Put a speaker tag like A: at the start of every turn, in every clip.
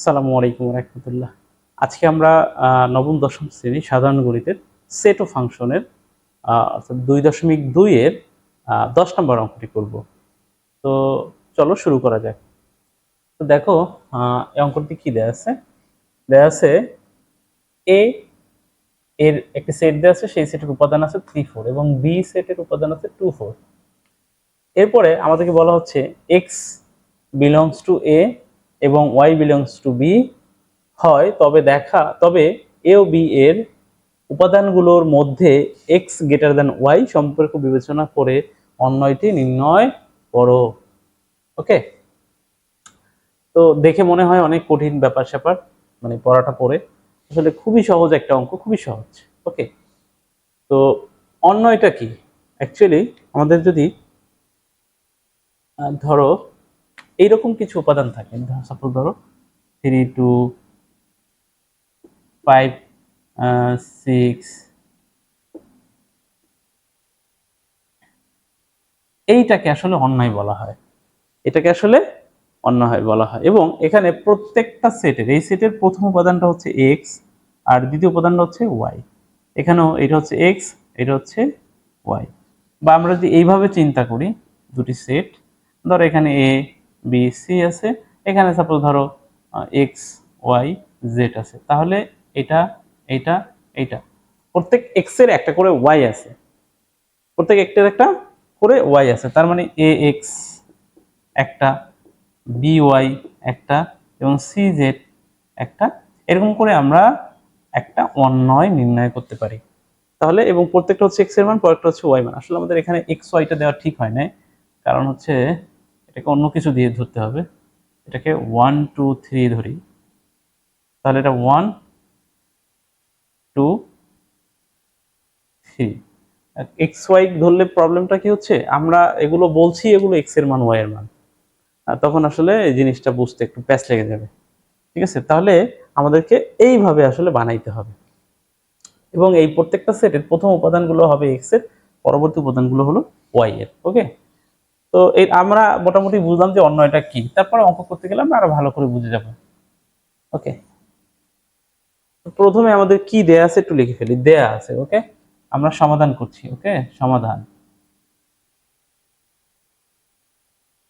A: আসসালামু আলাইকুম রহমতুল্লাহ। আজকে আমরা নবম, দশম শ্রেণি সাধারণ গণিতের সেট ও ফাংশনের অর্থাৎ দুই দশমিক দুইয়ের দশ নম্বর অঙ্কটি করব। তো চলো শুরু করা যাক। তো দেখো এই অঙ্কটি কি দেয়া আছে? দেয়া আছে এ এর একটি সেট দেওয়া আছে, সেই সেটের উপাদান আছে থ্রি ফোর এবং বি সেটের উপাদান আছে টু ফোর এরপরে আমাদেরকে বলা হচ্ছে এক্স বিলংস টু এ এবং ওয়াই বিলংস টু বি হয়, তবে দেখা, তবে এ ও বি এর উপাদানগুলোর মধ্যে এক্স গ্রেটার দেন ওয়াই সম্পর্ক বিবেচনা করে অন্যয়টি নির্ণয় করো। ওকে তো দেখে মনে হয় অনেক কঠিন ব্যাপার স্যাপার মানে পড়াটা পড়ে। আসলে খুবই সহজ একটা অঙ্ক, খুবই সহজ। ওকে তো অন্যয়টা কি? অ্যাকচুয়ালি আমাদের যদি ধরো এইরকম কিছু উপাদান থাকে। সাপোজ ধরো থ্রি টু ফাইভ সিক্স এইটাকে আসলে অন্যায় বলা হয়। এটাকে আসলে অন্যায় বলা হয়। এবং এখানে প্রত্যেকটা সেটের এই সেটের প্রথম উপাদানটা হচ্ছে এক্স আর দ্বিতীয় উপাদানটা হচ্ছে ওয়াই এখানেও এটা হচ্ছে এক্স এটা হচ্ছে ওয়াই বা আমরা যদি এইভাবে চিন্তা করি, দুটি সেট ধরো এখানে এ বি সি আছে, এখানে সাপোজ ধরো এক্স ওয়াই জেড আছে, তাহলে এটা এটা এইটা। প্রত্যেক এক্সের একটা করে ওয়াই আছে। প্রত্যেক একটার একটা করে ওয়াই আছে, তার মানে এ এক্স একটা বি ওয়াই একটা, এবং সি জেড একটা। এরকম করে আমরা একটা অন্যয় নির্ণয় করতে পারি। তাহলে, এবং প্রত্যেকটা হচ্ছে এক্সের মান, পরেরটা হচ্ছে ওয়াই মান। আসলে আমাদের এখানে এক্স ওয়াইটা দেওয়া ঠিক হয় না কারণ হচ্ছে এটাকে অন্য কিছু দিয়ে ধরতে হবে। এটাকে ওয়ান টু থ্রি ধরি। তাহলে এটা one two three X Y ধরলে প্রবলেমটা কি হচ্ছে? আমরা এগুলো বলছি, এগুলো এক্সের মান ওয়াই এর মান। তখন আসলে এই জিনিসটা বুঝতে একটু প্যাচ লেগে যাবে। ঠিক আছে? তাহলে আমাদেরকে এইভাবে আসলে বানাইতে হবে। এবং এই প্রত্যেকটা সেটের প্রথম উপাদানগুলো হবে এক্সের, পরবর্তী উপাদানগুলো হলো ওয়াই এর। ওকে তো এই আমরা মোটামুটি বুঝলাম যে অন্য এটা কি। তারপরে অঙ্ক করতে গেলে আমরা আরও ভালো করে বুঝে যাব। ওকে? প্রথমে আমাদের কি দেয়া আছে একটু লিখে ফেলি। দেয়া আছে, ওকে? আমরা সমাধান করছি, ওকে? সমাধান।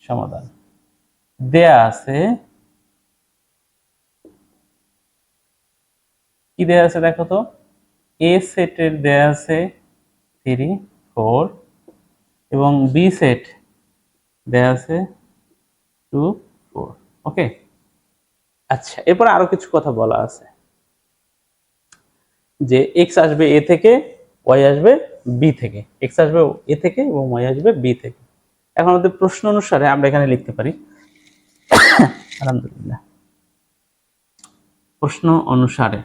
A: সমাধান। দেয়া আছে। কি দেয়া আছে দেখো তো? এ সেটের দেয়া আছে থ্রি ফোর এবং বি সেট দেয়া আছে টু ফোর। ওকে আচ্ছা এরপর আরও কিছু কথা বলা আছে। যে এক্স আসবে এ থেকে ওয়াই আসবে বি থেকে। এক্স আসবে এ থেকে এবং ওয়াই আসবে বি থেকে। এখন আমাদের প্রশ্ন অনুসারে আমরা এখানে লিখতে পারি। আলহামদুলিল্লাহ। প্রশ্ন অনুসারে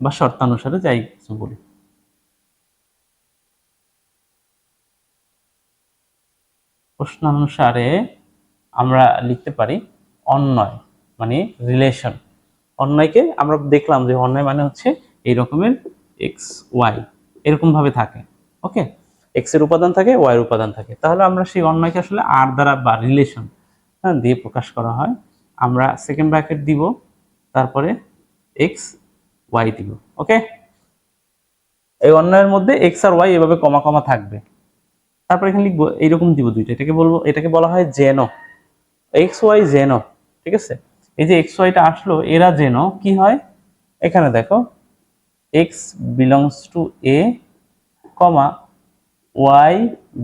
A: বা শর্তানুসারে যাই কিছু বলি। প্রশ্ন অনুসারে আমরা লিখতে পারি অন্যয় মানে রিলেশন অন্যয়কে আমরা দেখলাম যে অন্যয় মানে হচ্ছে এই রকমের এক্স ওয়াই এরকম ভাবে থাকে ওকে এক্সের উপাদান থাকে ওয়াই এর উপাদান থাকে। তাহলে আমরা সেই অন্যয়কে আসলে আর দ্বারা বা রিলেশন হ্যাঁ দিয়ে প্রকাশ করা হয়। আমরা সেকেন্ড ব্র্যাকেট দিব, তারপরে এক্স ওয়াই দিব ওকে এই অন্যয়ের মধ্যে এক্স আর ওয়াই এভাবে কমা কমা থাকবে। তারপর এখানে লিখব, এইরকম দিব দুইটা। এটাকে বলব, এটাকে বলা হয় জেনো। এক্স ওয়াই জেনো, ঠিক আছে? এই যে এক্স ওয়াইটা আসলো, এরা জেনো, কি হয়? এখানে দেখো X belongs to A comma Y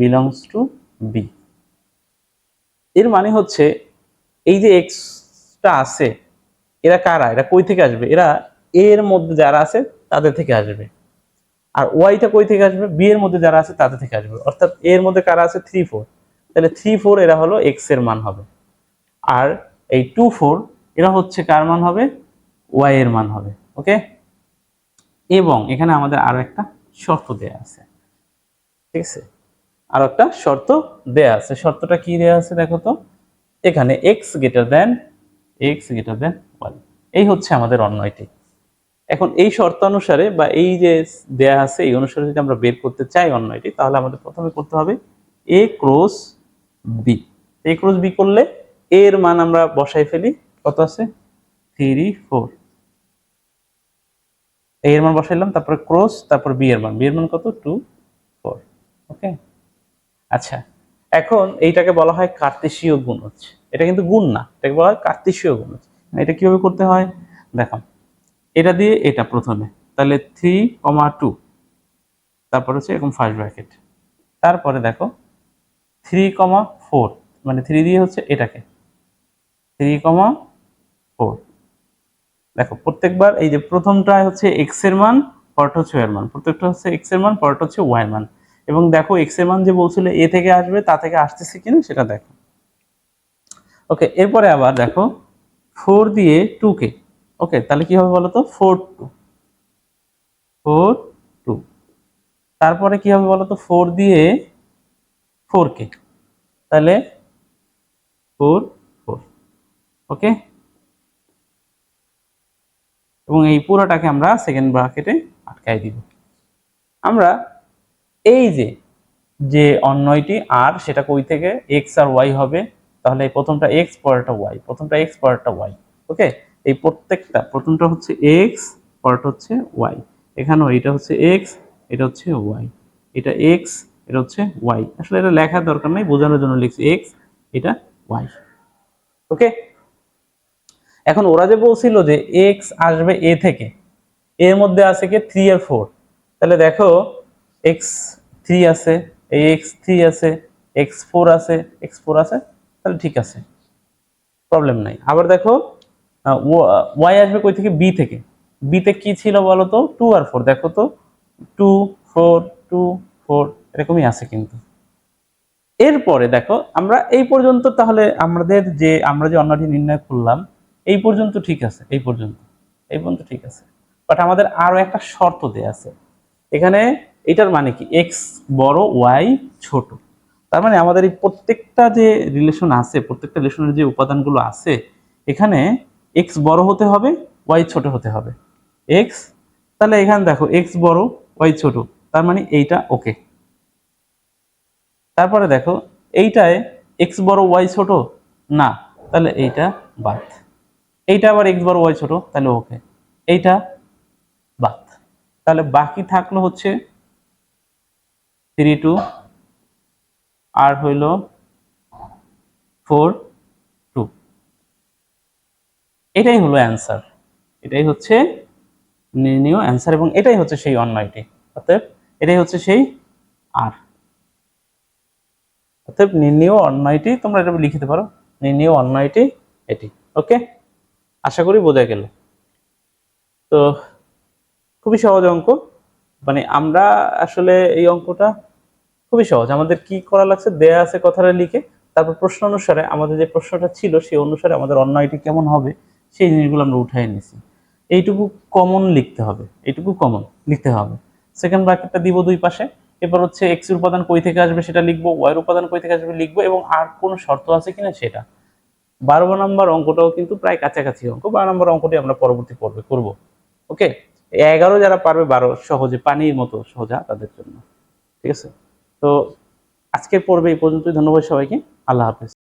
A: belongs to B এর মানে হচ্ছে, এই যে এক্সটা আছে, এরা কারা? এরা কই থেকে আসবে? এরা এর মধ্যে যারা আছে, তাদের থেকে আসবে। আর ওয়াইটা কই থেকে আসবে? বি এর মধ্যে যারা আছে তাদের থেকে আসবে। অর্থাৎ এ এর মধ্যে কারা আছে? থ্রি ফোর তাহলে থ্রি ফোর এরা হলো এক্সের মান হবে। আর এই টু ফোর এরা হচ্ছে কার মান হবে? ওয়াই এর মান হবে। ওকে এবং এখানে আমাদের আরও একটা শর্ত দেয়া আছে। ঠিক আছে? আরও একটা শর্ত দেয়া আছে। শর্তটা কি দেয়া আছে দেখো তো? এখানে X greater than X greater than Y এই হচ্ছে আমাদের অন্যয়টি এখন এই শর্ত অনুসারে বা এই যে দেয়া আছে, এই অনুসারে যদি আমরা বের করতে চাই অন্যয়টি তাহলে আমাদের প্রথমে করতে হবে A cross B A cross B করলে এর মান আমরা বসাই ফেলি। কত আছে? থ্রি ফোর এ এর মান বসাইলাম, তারপরে ক্রস তারপর বি এর মান। বি এর মান কত? টু ফোর ওকে আচ্ছা এখন এইটাকে বলা হয় কার্তেশীয় গুণজ। এটা কিন্তু গুণ না, এটাকে বলা হয় কার্তেশীয় গুণজ। এটা কীভাবে করতে হয়? দেখো এটা দিয়ে এটা প্রথমে। তাহলে থ্রি কমা টু তারপর হচ্ছে এরকম ফার্স্ট ব্র্যাকেট তারপরে দেখো থ্রি কমা ফোর মানে থ্রি দিয়ে হচ্ছে এটাকে। থ্রি কমা ফোর দেখো, প্রত্যেকবার এই যে প্রথমটা হচ্ছে এক্সের মান পরটা হচ্ছে এর মান। প্রত্যেকটা হচ্ছে এক্সের মান পরটা হচ্ছে ওয়াই মান। এবং দেখো এক্সের মান যে বলছিল এ থেকে আসবে, তা থেকে আসতেছে কিনা, সেটা দেখো। ওকে এরপরে আবার দেখো ফোর দিয়ে টু কে ওকে তাহলে কি হবে বলো তো ফোর টু ফোর টু তারপরে কি হবে বলো তো ফোর দিয়ে ফোর কে। তাহলে ফোর ফোর ওকে এবং এই পুরোটাকে আমরা সেকেন্ড ব্রাকেটে আটকাই দিব। আমরা এই যে যে অন্যয়টি আর সেটা কই থেকে? এক্স আর ওয়াই হবে। তাহলে প্রথমটা এক্স পরেরটা ওয়াই প্রথমটা এক্স পরেরটা ওয়াই ওকে এই প্রত্যেকটা, প্রথমটা হচ্ছে এক্স পরেরটা হচ্ছে ওয়াই এখানেও এটা হচ্ছে এক্স এটা হচ্ছে ওয়াই এটা এক্স এটা হচ্ছে ওয়াই আসলে এটা লেখার দরকার নেই, বোঝানোর জন্য লিখছি এক্স এটা ওয়াই ওকে এখন ওরা যে বলছিল যে এক্স আসবে এ থেকে, এর মধ্যে আছে কি থ্রি আর ফোর তাহলে দেখো এক্স থ্রি আছে, এই এক্স থ্রি আছে এক্স ফোর আছে এক্স ফোর আছে, তাহলে ঠিক আছে। প্রবলেম নাই। আবার দেখো ওয়াই আসবে কই থেকে? বি থেকে। বিতে কি ছিল বলো তো? টু আর ফোর দেখো তো। টু ফোর টু ফোর এরকমই আছে কিন্তু। এরপরে দেখো, আমরা এই পর্যন্ত তাহলে আমাদের যে, আমরা যে অন্যটি নির্ণয় করলাম, এই পর্যন্ত ঠিক আছে, এই পর্যন্ত। এই পর্যন্ত ঠিক আছে। বাট আমাদের আরও একটা শর্ত দেয়া আছে। এখানে এটার মানে কি? এক্স বড় ওয়াই ছোট। তার মানে আমাদের এই প্রত্যেকটা যে রিলেশন আছে, প্রত্যেকটা রিলেশনের যে উপাদানগুলো আছে, এখানে এক্স বড় হতে হবে ওয়াই ছোট হতে হবে। এক্স তাহলে এখানে দেখো এক্স বড় ওয়াই ছোট, তার মানে এইটা ওকে তারপরে দেখো, এইটায় এক্স বড় ওয়াই ছোট? না, তাহলে এইটা বাদ। এইটা আবার এক্স বড় ওয়াই ছোট, তাহলে ওকে এইটা বাদ। তাহলে বাকি থাকল হচ্ছে থ্রি টু আর হইল ফোর এটাই হলো অ্যান্সার এটাই হচ্ছে নির্ণীয় অ্যান্সার এবং এটাই হচ্ছে সেই অন্যয়টি। অতএব এটাই হচ্ছে সেই আর অতএব নির্ণীয় অন্যয়টি তোমরা এটা লিখিতে পারো। নির্ণীয় অন্যয়টি এটি। ওকে আশা করি বোঝা গেল। তো খুবই সহজ অঙ্ক। মানে আমরা আসলে এই অঙ্কটা খুবই সহজ। আমাদের কি করা লাগছে? দেয়া আছে কথাটা লিখে। তারপর প্রশ্ন অনুসারে আমাদের যে প্রশ্নটা ছিল সেই অনুসারে আমাদের অন্যয়টি কেমন হবে? সেই জিনিসগুলো আমরা উঠাই নিছি। এইটুকু কমন লিখতে হবে। এইটুকু কমন লিখতে হবে। সেকেন্ড ব্র্যাকেটটা দিব দুই পাশে। এরপর হচ্ছে এক্সের উপাদান কই থেকে আসবে সেটা লিখব ওয়াই এর উপাদান কই থেকে আসবে লিখব এবং আর কোনো শর্ত আছে কিনা সেটা। বারো নম্বর অঙ্কটাও কিন্তু প্রায় কাছাকাছি অঙ্ক। বারো নম্বর অঙ্কটি আমরা পরবর্তী পর্বে করব। ওকে এগারো যারা পারবে, বারো সহজে, পানির মতো সোজা তাদের জন্য। ঠিক আছে? তো আজকের পর্বে এই পর্যন্তই। ধন্যবাদ সবাইকে। আল্লাহ হাফেজ।